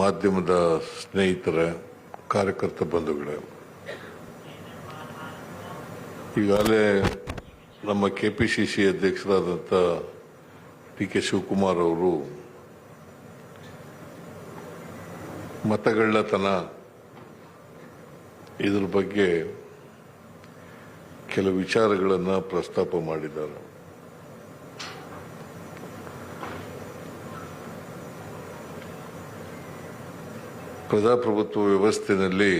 ಮಾಧ್ಯಮದ ಸ್ನೇಹಿತರ, ಕಾರ್ಯಕರ್ತ ಬಂಧುಗಳೇ, ಈಗಾಗಲೇ ನಮ್ಮ ಕೆ ಪಿ ಸಿ ಸಿ ಅಧ್ಯಕ್ಷರಾದಂಥ ಡಿ ಕೆ ಶಿವಕುಮಾರ್ ಅವರು ಮತಗಳ್ಳತನ ಇದ್ರ ಬಗ್ಗೆ ಕೆಲವು ವಿಚಾರಗಳನ್ನು ಪ್ರಸ್ತಾಪ ಮಾಡಿದ್ದಾರೆ. ಪ್ರಜಾಪ್ರಭುತ್ವ ವ್ಯವಸ್ಥೆಯಲ್ಲಿ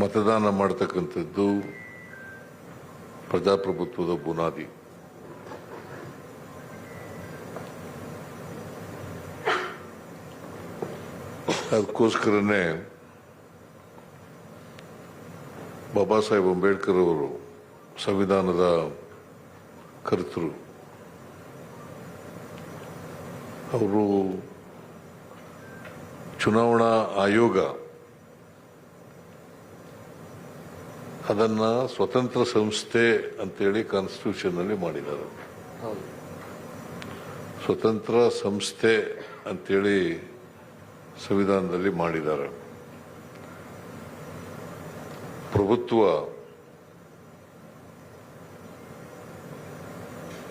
ಮತದಾನ ಮಾಡತಕ್ಕಂಥದ್ದು ಪ್ರಜಾಪ್ರಭುತ್ವದ ಬುನಾದಿ. ಅದಕ್ಕೋಸ್ಕರನೇ ಬಾಬಾ ಸಾಹೇಬ್ ಅಂಬೇಡ್ಕರ್ ಅವರು ಸಂವಿಧಾನದ ಕರ್ತರು ಅವರು ಚುನಾವಣಾ ಆಯೋಗ ಅದನ್ನ ಸ್ವತಂತ್ರ ಸಂಸ್ಥೆ ಅಂತೇಳಿ ಕಾನ್ಸ್ಟಿಟ್ಯೂಷನ್ನಲ್ಲಿ ಮಾಡಿದ್ದಾರೆ. ಸ್ವತಂತ್ರ ಸಂಸ್ಥೆ ಅಂತೇಳಿ ಸಂವಿಧಾನದಲ್ಲಿ ಮಾಡಿದ್ದಾರೆ. ಪ್ರಭುತ್ವ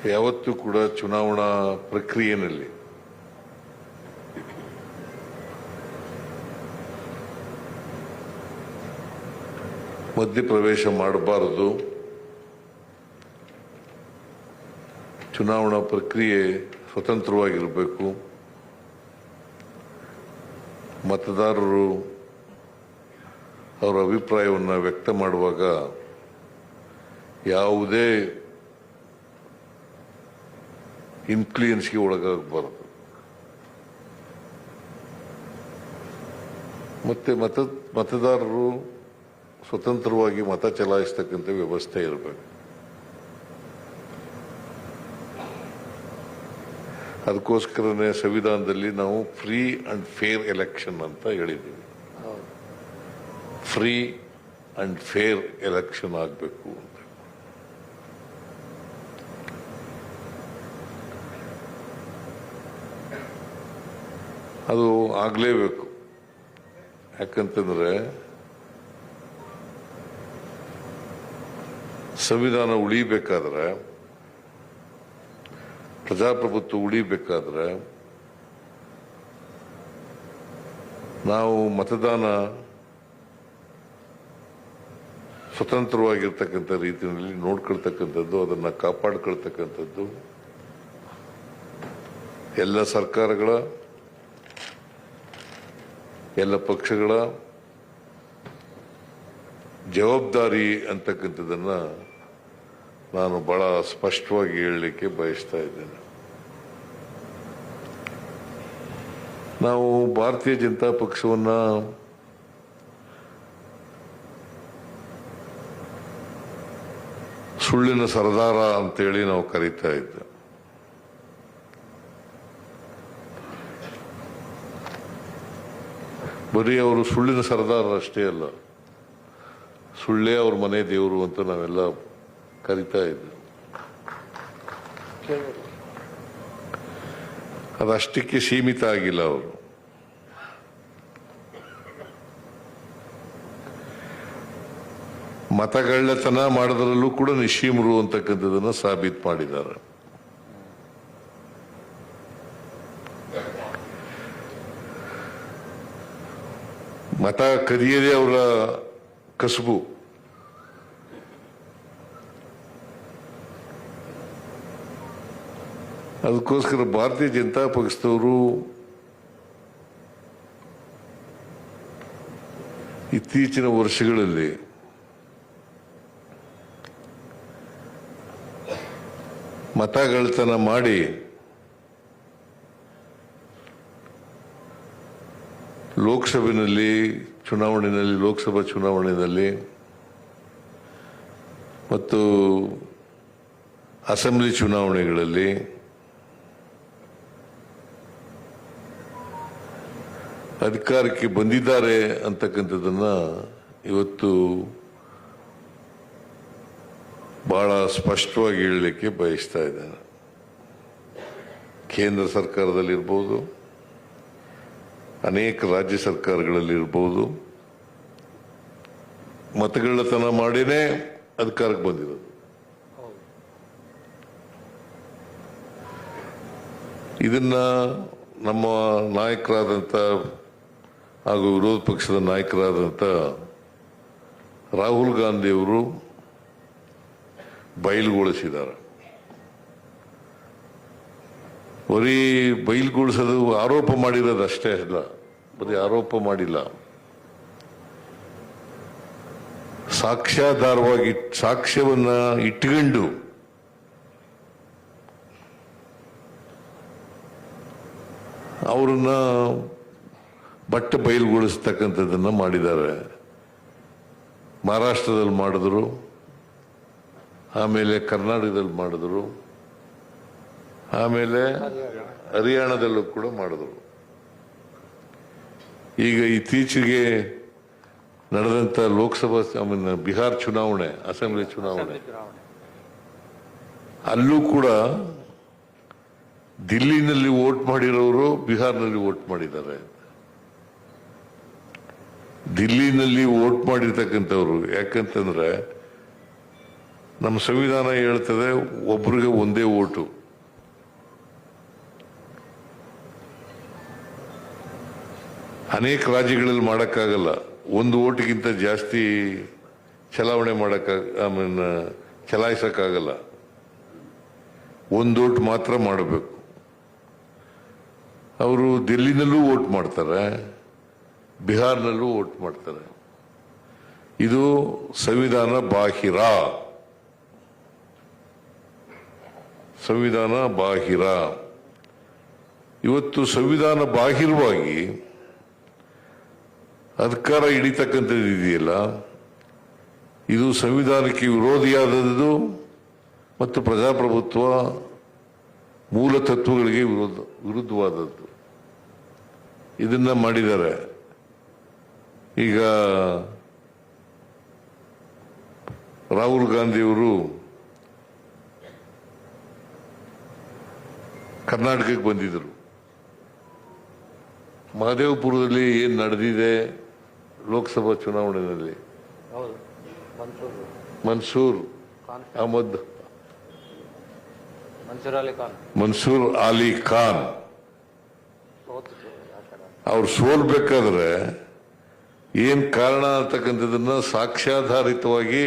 ಯಾವತ್ತೂ ಕೂಡ ಚುನಾವಣಾ ಪ್ರಕ್ರಿಯೆಯಲ್ಲಿ ಮಧ್ಯಪ್ರವೇಶ ಮಾಡಬಾರದು. ಚುನಾವಣಾ ಪ್ರಕ್ರಿಯೆ ಸ್ವತಂತ್ರವಾಗಿರಬೇಕು. ಮತದಾರರು ಅವರ ಅಭಿಪ್ರಾಯವನ್ನು ವ್ಯಕ್ತ ಮಾಡುವಾಗ ಯಾವುದೇ ಇನ್ಫ್ಲೂಯೆನ್ಸ್ಗೆ ಒಳಗಾಗಬಾರದು. ಮತ್ತೆ ಮತ ಮತದಾರರು ಸ್ವತಂತ್ರವಾಗಿ ಮತ ಚಲಾಯಿಸ್ತಕ್ಕಂಥ ವ್ಯವಸ್ಥೆ ಇರಬೇಕು. ಅದಕ್ಕೋಸ್ಕರನೇ ಸಂವಿಧಾನದಲ್ಲಿ ನಾವು ಫ್ರೀ ಅಂಡ್ ಫೇರ್ ಎಲೆಕ್ಷನ್ ಅಂತ ಹೇಳಿದ್ದೀವಿ. ಫ್ರೀ ಅಂಡ್ ಫೇರ್ ಎಲೆಕ್ಷನ್ ಆಗಬೇಕು ಅಂತ. ಅದು ಆಗಲೇಬೇಕು. ಯಾಕಂತಂದ್ರೆ ಸಂವಿಧಾನ ಉಳಿಬೇಕಾದ್ರೆ, ಪ್ರಜಾಪ್ರಭುತ್ವ ಉಳಿಬೇಕಾದ್ರೆ, ನಾವು ಮತದಾನ ಸ್ವತಂತ್ರವಾಗಿರ್ತಕ್ಕಂಥ ರೀತಿಯಲ್ಲಿ ನೋಡ್ಕೊಳ್ತಕ್ಕಂಥದ್ದು, ಅದನ್ನು ಕಾಪಾಡ್ಕೊಳ್ತಕ್ಕಂಥದ್ದು, ಎಲ್ಲ ಸರ್ಕಾರಗಳ, ಎಲ್ಲ ಪಕ್ಷಗಳ ಜವಾಬ್ದಾರಿ ಅಂತಕ್ಕಂಥದ್ದನ್ನ ನಾನು ಬಹಳ ಸ್ಪಷ್ಟವಾಗಿ ಹೇಳಲಿಕ್ಕೆ ಬಯಸ್ತಾ ಇದ್ದೇನೆ. ನಾವು ಭಾರತೀಯ ಜನತಾ ಪಕ್ಷವನ್ನ ಸುಳ್ಳಿನ ಸರದಾರ ಅಂತೇಳಿ ನಾವು ಕರೀತಾ ಇದ್ದ. ಬರೀ ಅವರು ಸುಳ್ಳಿನ ಸರದಾರ ಅಷ್ಟೇ ಅಲ್ಲ, ಸುಳ್ಳೇ ಅವ್ರ ಮನೆ ದೇವರು ಅಂತ ನಾವೆಲ್ಲ ಕರಿತಾ ಇದ್ದರು ಅದಷ್ಟಕ್ಕೆ ಸೀಮಿತ ಆಗಿಲ್ಲ ಅವರು. ಮತಗಳ್ಳತನ ಮಾಡೋದ್ರಲ್ಲೂ ಕೂಡ ನಿಶೀಮರು ಅಂತಕ್ಕಂಥದ್ದನ್ನು ಸಾಬೀತು ಮಾಡಿದ್ದಾರೆ. ಮತ ಕದಿಯದೇ ಅವರ ಕಸುಬು. ಅದಕ್ಕೋಸ್ಕರ ಭಾರತೀಯ ಜನತಾ ಪಕ್ಷದವರು ಇತ್ತೀಚಿನ ವರ್ಷಗಳಲ್ಲಿ ಮತಗಳತನ ಮಾಡಿ ಲೋಕಸಭೆಯಲ್ಲಿ ಚುನಾವಣೆಯಲ್ಲಿ, ಲೋಕಸಭಾ ಚುನಾವಣೆಯಲ್ಲಿ ಮತ್ತು ಅಸೆಂಬ್ಲಿ ಚುನಾವಣೆಗಳಲ್ಲಿ ಅಧಿಕಾರಕ್ಕೆ ಬಂದಿದ್ದಾರೆ ಅಂತಕ್ಕಂಥದ್ದನ್ನ ಇವತ್ತು ಬಹಳ ಸ್ಪಷ್ಟವಾಗಿ ಹೇಳಲಿಕ್ಕೆ ಬಯಸ್ತಾ ಇದ್ದಾರೆ ಕೇಂದ್ರ ಸರ್ಕಾರದಲ್ಲಿರ್ಬೋದು, ಅನೇಕ ರಾಜ್ಯ ಸರ್ಕಾರಗಳಲ್ಲಿರ್ಬೋದು ಮತಗಳತನ ಮಾಡಿನೇ ಅಧಿಕಾರಕ್ಕೆ ಬಂದಿರೋದು. ಇದನ್ನ ನಮ್ಮ ನಾಯಕರಾದಂಥ ಹಾಗೂ ವಿರೋಧ ಪಕ್ಷದ ನಾಯಕರಾದಂಥ ರಾಹುಲ್ ಗಾಂಧಿಯವರು ಬಯಲುಗೊಳಿಸಿದ್ದಾರೆ. ಬರೀ ಬಯಲುಗೊಳಿಸೋದು ಆರೋಪ ಮಾಡಿರೋದು ಅಷ್ಟೇ ಅಲ್ಲ, ಬರೀ ಆರೋಪ ಮಾಡಿಲ್ಲ. ಸಾಕ್ಷ್ಯಾಧಾರವಾಗಿ ಸಾಕ್ಷ್ಯವನ್ನ ಇಟ್ಕೊಂಡು ಅವ್ರನ್ನ ಬಟ್ಟೆ ಬಯಲುಗೊಳಿಸ್ತಕ್ಕಂಥದ್ದನ್ನು ಮಾಡಿದ್ದಾರೆ. ಮಹಾರಾಷ್ಟ್ರದಲ್ಲಿ ಮಾಡಿದ್ರು, ಆಮೇಲೆ ಕರ್ನಾಟಕದಲ್ಲಿ ಮಾಡಿದ್ರು, ಆಮೇಲೆ ಹರಿಯಾಣದಲ್ಲೂ ಕೂಡ ಮಾಡಿದ್ರು. ಈಗ ಇತ್ತೀಚೆಗೆ ನಡೆದಂತ ಲೋಕಸಭಾ ಆಮೇಲೆ ಬಿಹಾರ್ ಚುನಾವಣೆ, ಅಸೆಂಬ್ಲಿ ಚುನಾವಣೆ, ಅಲ್ಲೂ ಕೂಡ ದಿಲ್ಲಿನಲ್ಲಿ ವೋಟ್ ಮಾಡಿರೋರು ಬಿಹಾರ್ನಲ್ಲಿ ವೋಟ್ ಮಾಡಿದ್ದಾರೆ. ದಿಲ್ಲಿನಲ್ಲಿ ವೋಟ್ ಮಾಡಿರ್ತಕ್ಕಂಥವ್ರು. ಯಾಕಂತಂದ್ರೆ ನಮ್ಮ ಸಂವಿಧಾನ ಹೇಳ್ತದೆ ಒಬ್ರಿಗೆ ಒಂದೇ ಓಟು ಅನೇಕ ರಾಜ್ಯಗಳಲ್ಲಿ ಮಾಡೋಕ್ಕಾಗಲ್ಲ. ಒಂದು ಓಟಿಗಿಂತ ಜಾಸ್ತಿ ಚಲಾವಣೆ ಮಾಡಕ್ಕ ಐ ಮೀನ್, ಚಲಾಯಿಸಕ್ಕಾಗಲ್ಲ. ಒಂದು ಓಟ್ ಮಾತ್ರ ಮಾಡಬೇಕು. ಅವರು ದಿಲ್ಲಿನಲ್ಲೂ ವೋಟ್ ಮಾಡ್ತಾರೆ. ಬಿಹಾರ್ನಲ್ಲೂ ವೋಟ್ ಮಾಡ್ತಾರೆ. ಇದು ಸಂವಿಧಾನ ಬಾಹಿರ. ಸಂವಿಧಾನ ಬಾಹಿರ. ಇವತ್ತು ಸಂವಿಧಾನ ಬಾಹಿರವಾಗಿ ಅಧಿಕಾರ ಹಿಡಿತಕ್ಕಂಥದ್ದು ಇದೆಯಲ್ಲ, ಇದು ಸಂವಿಧಾನಕ್ಕೆ ವಿರೋಧಿಯಾದದ್ದು ಮತ್ತು ಪ್ರಜಾಪ್ರಭುತ್ವ ಮೂಲ ತತ್ವಗಳಿಗೆ ವಿರೋಧ, ವಿರುದ್ಧವಾದದ್ದು. ಇದನ್ನ ಮಾಡಿದ್ದಾರೆ. ಈಗ ರಾಹುಲ್ ಗಾಂಧಿಯವರು ಕರ್ನಾಟಕಕ್ಕೆ ಬಂದಿದ್ದರು. ಮಹದೇವಪುರದಲ್ಲಿ ಏನು ನಡೆದಿದೆ ಲೋಕಸಭಾ ಚುನಾವಣೆಯಲ್ಲಿ? ಮನ್ಸೂರ್. ಅಹಮದ್ ಮನ್ಸೂರ್ ಅಲಿ ಖಾನ್. ಅವ್ರು ಸೋಲ್ಬೇಕಾದ್ರೆ ಏನ್ ಕಾರಣ ಅಂತಕ್ಕಂಥದ್ದನ್ನು ಸಾಕ್ಷ್ಯಾಧಾರಿತವಾಗಿ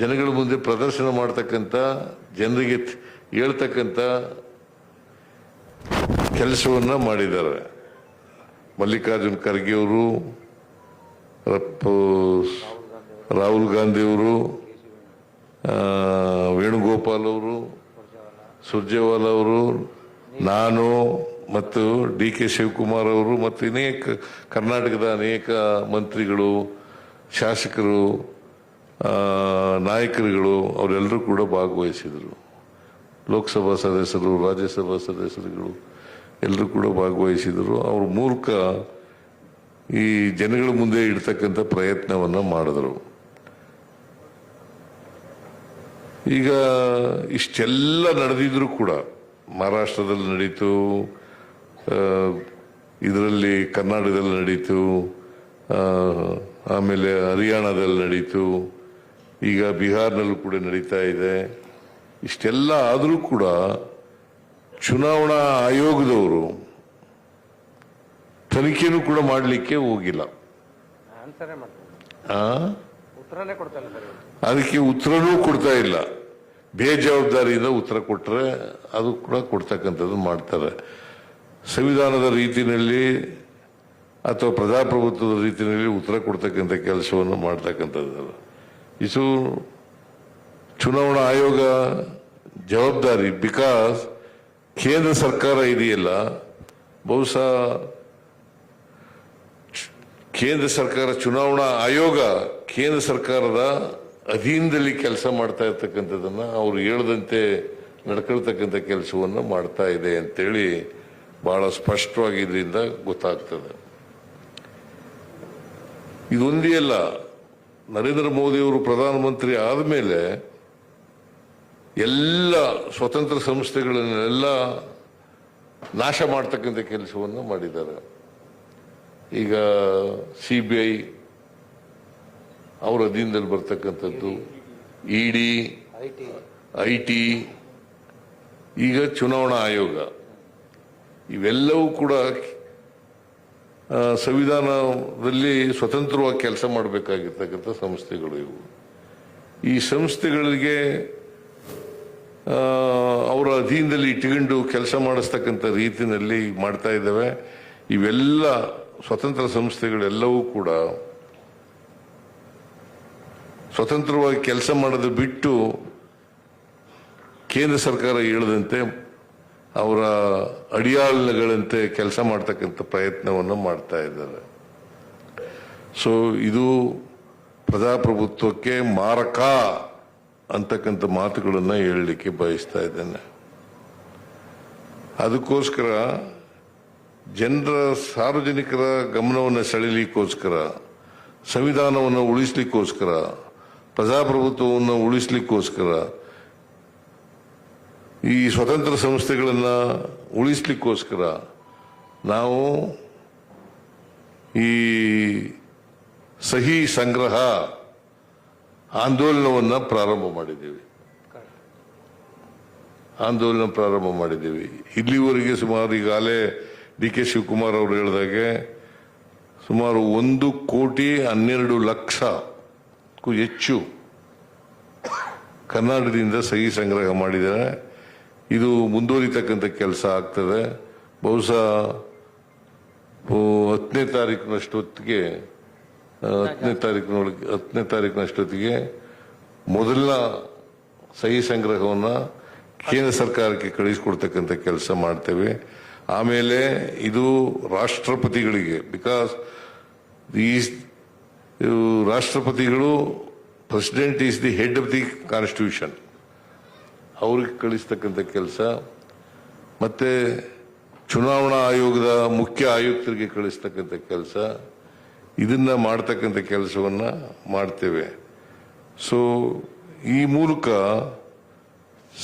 ಜನಗಳ ಮುಂದೆ ಪ್ರದರ್ಶನ ಮಾಡ್ತಕ್ಕಂಥ, ಜನರಿಗೆ ಹೇಳ್ತಕ್ಕಂಥ ಕೆಲಸವನ್ನು ಮಾಡಿದ್ದಾರೆ. ಮಲ್ಲಿಕಾರ್ಜುನ್ ಖರ್ಗೆ ಅವರು ರಾಹುಲ್ ಗಾಂಧಿಯವರು ವೇಣುಗೋಪಾಲ್ ಅವರು, ಸುರ್ಜೇವಾಲ ಅವರು, ನಾನು ಮತ್ತು ಡಿ ಕೆ ಶಿವಕುಮಾರ್ ಅವರು ಮತ್ತು ಅನೇಕ ಕರ್ನಾಟಕದ ಅನೇಕ ಮಂತ್ರಿಗಳು, ಶಾಸಕರು ನಾಯಕರುಗಳು, ಅವರೆಲ್ಲರೂ ಕೂಡ ಭಾಗವಹಿಸಿದರು. ಲೋಕಸಭಾ ಸದಸ್ಯರು, ರಾಜ್ಯಸಭಾ ಸದಸ್ಯರುಗಳು ಎಲ್ಲರೂ ಕೂಡ ಭಾಗವಹಿಸಿದರು. ಅವ್ರ ಮೂಲಕ ಈ ಜನಗಳ ಮುಂದೆ ಇಡ್ತಕ್ಕಂಥ ಪ್ರಯತ್ನವನ್ನು ಮಾಡಿದ್ರು. ಈಗ ಇಷ್ಟೆಲ್ಲ ನಡೆದಿದ್ರು ಕೂಡ ಮಹಾರಾಷ್ಟ್ರದಲ್ಲಿ ನಡೀತು ಇದರಲ್ಲಿ ಕರ್ನಾಟಕದಲ್ಲಿ ನಡೀತು ಆಮೇಲೆ ಹರಿಯಾಣದಲ್ಲಿ ನಡೀತು ಈಗ ಬಿಹಾರ್ನಲ್ಲೂ ಕೂಡ ನಡೀತಾ ಇದೆ. ಇಷ್ಟೆಲ್ಲ ಆದರೂ ಕೂಡ ಚುನಾವಣಾ ಆಯೋಗದವರು ತನಿಖೆನೂ ಕೂಡ ಮಾಡಲಿಕ್ಕೆ ಹೋಗಿಲ್ಲ. ಅದಕ್ಕೆ ಉತ್ತರನೂ ಕೊಡ್ತಾ ಇಲ್ಲ. ಬೇಜವಾಬ್ದಾರಿಯಿಂದ ಉತ್ತರ ಕೊಟ್ಟರೆ ಅದು ಕೂಡ ಕೊಡ್ತಕ್ಕಂಥದ್ದು ಮಾಡ್ತಾರೆ. ಸಂವಿಧಾನದ ರೀತಿಯಲ್ಲಿ ಅಥವಾ ಪ್ರಜಾಪ್ರಭುತ್ವದ ರೀತಿಯಲ್ಲಿ ಉತ್ತರ ಕೊಡ್ತಕ್ಕಂಥ ಕೆಲಸವನ್ನು ಮಾಡ್ತಕ್ಕಂಥದ್ದಲ್ಲ ಇದು ಚುನಾವಣಾ ಆಯೋಗ ಜವಾಬ್ದಾರಿ ಬಿಕಾಸ್ ಕೇಂದ್ರ ಸರ್ಕಾರ ಇದೆಯಲ್ಲ, ಬಹುಶಃ ಕೇಂದ್ರ ಸರ್ಕಾರ ಚುನಾವಣಾ ಆಯೋಗ ಕೇಂದ್ರ ಸರ್ಕಾರದ ಅಧೀನದಲ್ಲಿ ಕೆಲಸ ಮಾಡ್ತಾ ಇರ್ತಕ್ಕಂಥದ್ದನ್ನು ಅವರು ಹೇಳ್ದಂತೆ ನಡ್ಕೊಳ್ತಕ್ಕಂಥ ಕೆಲಸವನ್ನು ಮಾಡ್ತಾ ಇದೆ ಅಂತೇಳಿ ಬಹಳ ಸ್ಪಷ್ಟವಾಗಿ ಇದರಿಂದ ಗೊತ್ತಾಗ್ತದೆ. ಇದೊಂದೇ ಅಲ್ಲ, ನರೇಂದ್ರ ಮೋದಿ ಅವರು ಪ್ರಧಾನಮಂತ್ರಿ ಆದಮೇಲೆ ಎಲ್ಲ ಸ್ವತಂತ್ರ ಸಂಸ್ಥೆಗಳನ್ನೆಲ್ಲ ನಾಶ ಮಾಡ್ತಕ್ಕಂಥ ಕೆಲಸವನ್ನು ಮಾಡಿದ್ದಾರೆ. ಈಗ ಸಿ ಬಿ ಐ ಅವರ ಅಧೀನದಲ್ಲಿ ಬರ್ತಕ್ಕಂಥದ್ದು ಇಡಿ ಐ ಟಿ, ಈಗ ಚುನಾವಣಾ ಆಯೋಗ. ಇವೆಲ್ಲವೂ ಕೂಡ ಸಂವಿಧಾನದಲ್ಲಿ ಸ್ವತಂತ್ರವಾಗಿ ಕೆಲಸ ಮಾಡಬೇಕಾಗಿರ್ತಕ್ಕಂಥ ಸಂಸ್ಥೆಗಳು ಇವು. ಈ ಸಂಸ್ಥೆಗಳಿಗೆ ಅವರ ಅಧೀನದಲ್ಲಿ ಇಟ್ಕೊಂಡು ಕೆಲಸ ಮಾಡಿಸ್ತಕ್ಕಂಥ ರೀತಿಯಲ್ಲಿ ಮಾಡ್ತಾ ಇದ್ದಾವೆ. ಇವೆಲ್ಲ ಸ್ವತಂತ್ರ ಸಂಸ್ಥೆಗಳೆಲ್ಲವೂ ಕೂಡ ಸ್ವತಂತ್ರವಾಗಿ ಕೆಲಸ ಮಾಡೋದು ಬಿಟ್ಟು ಕೇಂದ್ರ ಸರ್ಕಾರ ಹೇಳದಂತೆ ಅವರ ಅಡಿಯಾಳಗಳಂತೆ ಕೆಲಸ ಮಾಡ್ತಕ್ಕಂಥ ಪ್ರಯತ್ನವನ್ನು ಮಾಡ್ತಾ ಇದ್ದಾರೆ. ಸೊ ಇದು ಪ್ರಜಾಪ್ರಭುತ್ವಕ್ಕೆ ಮಾರಕ ಅಂತಕ್ಕಂಥ ಮಾತುಗಳನ್ನು ಹೇಳಲಿಕ್ಕೆ ಬಯಸ್ತಾ ಇದ್ದೇನೆ. ಅದಕ್ಕೋಸ್ಕರ ಜನರ ಸಾರ್ವಜನಿಕರ ಗಮನವನ್ನು ಸೆಳೆಯಲಿಕ್ಕೋಸ್ಕರ, ಸಂವಿಧಾನವನ್ನು ಉಳಿಸ್ಲಿಕ್ಕೋಸ್ಕರ, ಪ್ರಜಾಪ್ರಭುತ್ವವನ್ನು ಉಳಿಸ್ಲಿಕ್ಕೋಸ್ಕರ ಈ ಸ್ವತಂತ್ರ ಸಂಸ್ಥೆಗಳನ್ನು ಉಳಿಸ್ಲಿಕ್ಕೋಸ್ಕರ ನಾವು ಈ ಸಹಿ ಸಂಗ್ರಹ ಆಂದೋಲನವನ್ನು ಪ್ರಾರಂಭ ಮಾಡಿದ್ದೀವಿ. ಆಂದೋಲನ ಪ್ರಾರಂಭ ಮಾಡಿದ್ದೀವಿ. ಇಲ್ಲಿವರೆಗೆ ಸುಮಾರು ಈಗಾಗಲೇ ಡಿ ಕೆ ಶಿವಕುಮಾರ್ ಅವರು ಹೇಳಿದಾಗೆ ಸುಮಾರು ಒಂದು ಕೋಟಿ ಹನ್ನೆರಡು ಲಕ್ಷಕ್ಕೂ ಹೆಚ್ಚು ಕರ್ನಾಟಕದಿಂದ ಸಹಿ ಸಂಗ್ರಹ ಮಾಡಿದ್ದಾರೆ. ಇದು ಮುಂದುವರಿತಕ್ಕಂಥ ಕೆಲಸ ಆಗ್ತದೆ. ಬಹುಶಃ ಹತ್ತನೇ ತಾರೀಕಿನಷ್ಟೊತ್ತಿಗೆ ಹತ್ತನೇ ತಾರೀಕಿನೊಳಗೆ ಹತ್ತನೇ ತಾರೀಕಿನಷ್ಟೊತ್ತಿಗೆ ಮೊದಲ ಸಹಿ ಸಂಗ್ರಹವನ್ನು ಕೇಂದ್ರ ಸರ್ಕಾರಕ್ಕೆ ಕಳಿಸಿಕೊಡ್ತಕ್ಕಂಥ ಕೆಲಸ ಮಾಡ್ತೇವೆ. ಆಮೇಲೆ ಇದು ರಾಷ್ಟ್ರಪತಿಗಳಿಗೆ ಬಿಕಾಸ್ ಈ ರಾಷ್ಟ್ರಪತಿಗಳು president is the head of the constitution ಅವ್ರಿಗೆ ಕಳಿಸ್ತಕ್ಕಂಥ ಕೆಲಸ. ಮತ್ತೆ ಚುನಾವಣಾ ಆಯೋಗದ ಮುಖ್ಯ ಆಯುಕ್ತರಿಗೆ ಕಳಿಸ್ತಕ್ಕಂಥ ಕೆಲಸ. ಇದನ್ನ ಮಾಡ್ತಕ್ಕಂಥ ಕೆಲಸವನ್ನ ಮಾಡ್ತೇವೆ. ಸೊ ಈ ಮೂಲಕ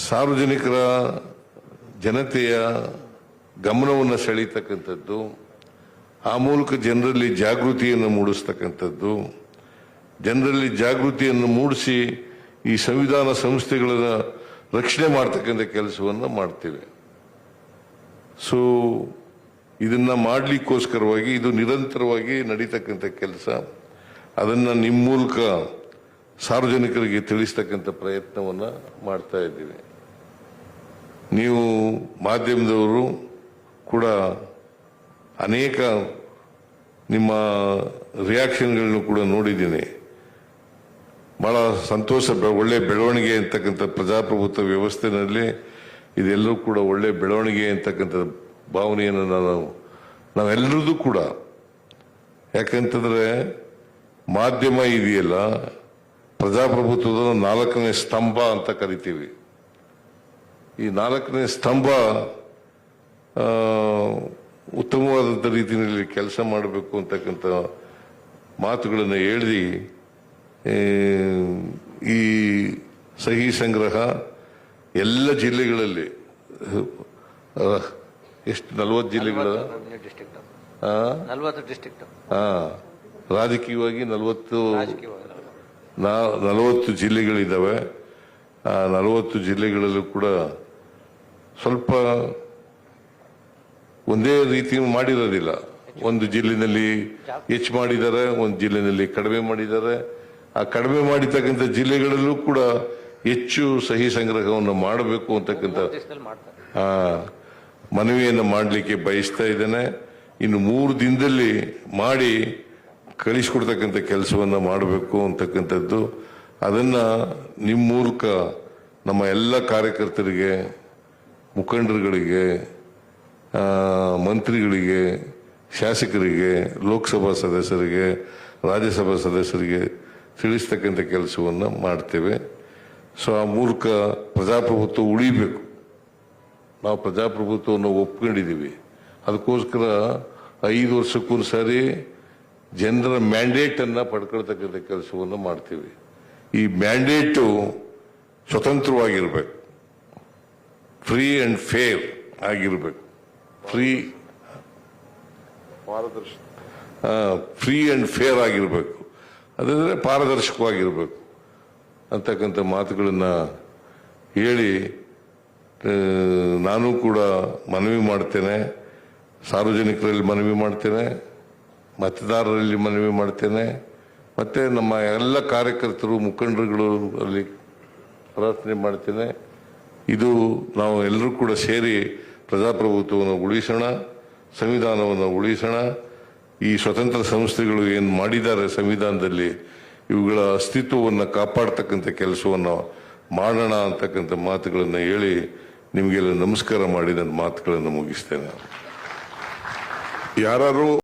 ಸಾರ್ವಜನಿಕರ ಜನತೆಯ ಗಮನವನ್ನು ಸೆಳೀತಕ್ಕಂಥದ್ದು, ಆ ಮೂಲಕ ಜನರಲ್ಲಿ ಜಾಗೃತಿಯನ್ನು ಮೂಡಿಸ್ತಕ್ಕಂಥದ್ದು, ಜನರಲ್ಲಿ ಜಾಗೃತಿಯನ್ನು ಮೂಡಿಸಿ ಈ ಸಂವಿಧಾನ ಸಂಸ್ಥೆಗಳನ್ನ ರಕ್ಷಣೆ ಮಾಡ್ತಕ್ಕಂಥ ಕೆಲಸವನ್ನು ಮಾಡ್ತೇವೆ. ಸೊ ಇದನ್ನ ಮಾಡಲಿಕ್ಕೋಸ್ಕರವಾಗಿ, ಇದು ನಿರಂತರವಾಗಿ ನಡೀತಕ್ಕಂಥ ಕೆಲಸ. ಅದನ್ನು ನಿಮ್ಮ ಮೂಲಕ ಸಾರ್ವಜನಿಕರಿಗೆ ತಿಳಿಸ್ತಕ್ಕಂಥ ಪ್ರಯತ್ನವನ್ನು ಮಾಡ್ತಾ ಇದ್ದೀವಿ. ನೀವು ಮಾಧ್ಯಮದವರು ಕೂಡ ಅನೇಕ ನಿಮ್ಮ ರಿಯಾಕ್ಷನ್ಗಳನ್ನು ಕೂಡ ನೋಡಿದ್ದೀನಿ ಬಹಳ ಸಂತೋಷ ಒಳ್ಳೆ ಬೆಳವಣಿಗೆ ಅಂತಕ್ಕಂಥ ಪ್ರಜಾಪ್ರಭುತ್ವ ವ್ಯವಸ್ಥೆನಲ್ಲಿ ಇದೆಲ್ಲರೂ ಕೂಡ ಒಳ್ಳೆ ಬೆಳವಣಿಗೆ ಅಂತಕ್ಕಂಥ ಭಾವನೆಯನ್ನು ನಾನು, ನಾವೆಲ್ಲರದ್ದು ಕೂಡ. ಯಾಕಂತಂದ್ರೆ ಮಾಧ್ಯಮ ಇದೆಯಲ್ಲ, ಪ್ರಜಾಪ್ರಭುತ್ವದ ನಾಲ್ಕನೇ ಸ್ತಂಭ ಅಂತ ಕರಿತೀವಿ. ಈ ನಾಲ್ಕನೇ ಸ್ತಂಭ ಉತ್ತಮವಾದಂಥ ರೀತಿಯಲ್ಲಿ ಕೆಲಸ ಮಾಡಬೇಕು ಅಂತಕ್ಕಂಥ ಮಾತುಗಳನ್ನು ಹೇಳಿ ಈ ಸಹಿ ಸಂಗ್ರಹ ಎಲ್ಲ ಜಿಲ್ಲೆಗಳಲ್ಲಿ ಎಷ್ಟು ನಲವತ್ತು ಜಿಲ್ಲೆಗಳ? ರಾಜಕೀಯವಾಗಿ ನಲವತ್ತು ನಲವತ್ತು ಜಿಲ್ಲೆಗಳಿದ್ದಾವೆ. ಆ ನಲವತ್ತು ಜಿಲ್ಲೆಗಳಲ್ಲೂ ಕೂಡ ಸ್ವಲ್ಪ ಒಂದೇ ರೀತಿ ಮಾಡಿರೋದಿಲ್ಲ. ಒಂದು ಜಿಲ್ಲೆನಲ್ಲಿ ಹೆಚ್ಚು ಮಾಡಿದ್ದಾರೆ ಒಂದು ಜಿಲ್ಲೆನಲ್ಲಿ ಕಡಿಮೆ ಮಾಡಿದ್ದಾರೆ. ಆ ಕಡಿಮೆ ಮಾಡಿರ್ತಕ್ಕಂಥ ಜಿಲ್ಲೆಗಳಲ್ಲೂ ಕೂಡ ಹೆಚ್ಚು ಸಹಿ ಸಂಗ್ರಹವನ್ನು ಮಾಡಬೇಕು ಅಂತಕ್ಕಂಥ ಮನವಿಯನ್ನು ಮಾಡಲಿಕ್ಕೆ ಬಯಸ್ತಾ ಇದ್ದೇನೆ. ಇನ್ನು ಮೂರು ದಿನದಲ್ಲಿ ಮಾಡಿ ಕಳಿಸ್ಕೊಡ್ತಕ್ಕಂಥ ಕೆಲಸವನ್ನು ಮಾಡಬೇಕು ಅಂತಕ್ಕಂಥದ್ದು. ಅದನ್ನು ನಿಮ್ಮ ಮೂಲಕ ನಮ್ಮ ಎಲ್ಲ ಕಾರ್ಯಕರ್ತರಿಗೆ ಮುಖಂಡರುಗಳಿಗೆ ಮಂತ್ರಿಗಳಿಗೆ ಶಾಸಕರಿಗೆ ಲೋಕಸಭಾ ಸದಸ್ಯರಿಗೆ ರಾಜ್ಯಸಭಾ ಸದಸ್ಯರಿಗೆ ತಿಳಿಸ್ತಕ್ಕಂಥ ಕೆಲಸವನ್ನು ಮಾಡ್ತೇವೆ. ಸೊ ಆ ಮೂಲಕ ಪ್ರಜಾಪ್ರಭುತ್ವ ಉಳಿಬೇಕು. ನಾವು ಪ್ರಜಾಪ್ರಭುತ್ವವನ್ನು ಒಪ್ಕೊಂಡಿದ್ದೀವಿ. ಅದಕ್ಕೋಸ್ಕರ ಐದು ವರ್ಷಕ್ಕೊಂದು ಸಾರಿ ಜನರ ಮ್ಯಾಂಡೇಟನ್ನು ಪಡ್ಕೊಳ್ತಕ್ಕಂಥ ಕೆಲಸವನ್ನು ಮಾಡ್ತೀವಿ. ಈ ಮ್ಯಾಂಡೇಟು ಸ್ವತಂತ್ರವಾಗಿರ್ಬೇಕು. ಫ್ರೀ ಅಂಡ್ ಫೇರ್ ಆಗಿರಬೇಕು. ಫ್ರೀ ಪಾರದರ್ಶಕ ಫ್ರೀ ಅಂಡ್ ಫೇರ್ ಆಗಿರಬೇಕು. ಅದಂದ್ರೆ ಪಾರದರ್ಶಕವಾಗಿರಬೇಕು ಅಂತಕ್ಕಂಥ ಮಾತುಗಳನ್ನು ಹೇಳಿ ನಾನು ಕೂಡ ಮನವಿ ಮಾಡ್ತೇನೆ, ಸಾರ್ವಜನಿಕರಲ್ಲಿ ಮನವಿ ಮಾಡ್ತೇನೆ, ಮತದಾರರಲ್ಲಿ ಮನವಿ ಮಾಡ್ತೇನೆ, ಮತ್ತು ನಮ್ಮ ಎಲ್ಲ ಕಾರ್ಯಕರ್ತರು, ಮುಖಂಡರುಗಳು ಅಲ್ಲಿ ಪ್ರಾರ್ಥನೆ ಮಾಡ್ತೇನೆ. ಇದು ನಾವು ಎಲ್ಲರೂ ಕೂಡ ಸೇರಿ ಪ್ರಜಾಪ್ರಭುತ್ವವನ್ನು ಉಳಿಸೋಣ, ಸಂವಿಧಾನವನ್ನು ಉಳಿಸೋಣ. ಈ ಸ್ವತಂತ್ರ ಸಂಸ್ಥೆಗಳು ಏನು ಮಾಡಿದ್ದಾರೆ ಸಂವಿಧಾನದಲ್ಲಿ, ಇವುಗಳ ಅಸ್ತಿತ್ವವನ್ನು ಕಾಪಾಡ್ತಕ್ಕಂಥ ಕೆಲಸವನ್ನು ಮಾಡೋಣ ಅಂತಕ್ಕಂಥ ಮಾತುಗಳನ್ನು ಹೇಳಿ ನಿಮಗೆಲ್ಲ ನಮಸ್ಕಾರ ಮಾಡಿ ನನ್ನ ಮಾತುಗಳನ್ನು ಮುಗಿಸ್ತೇನೆ. ಯಾರು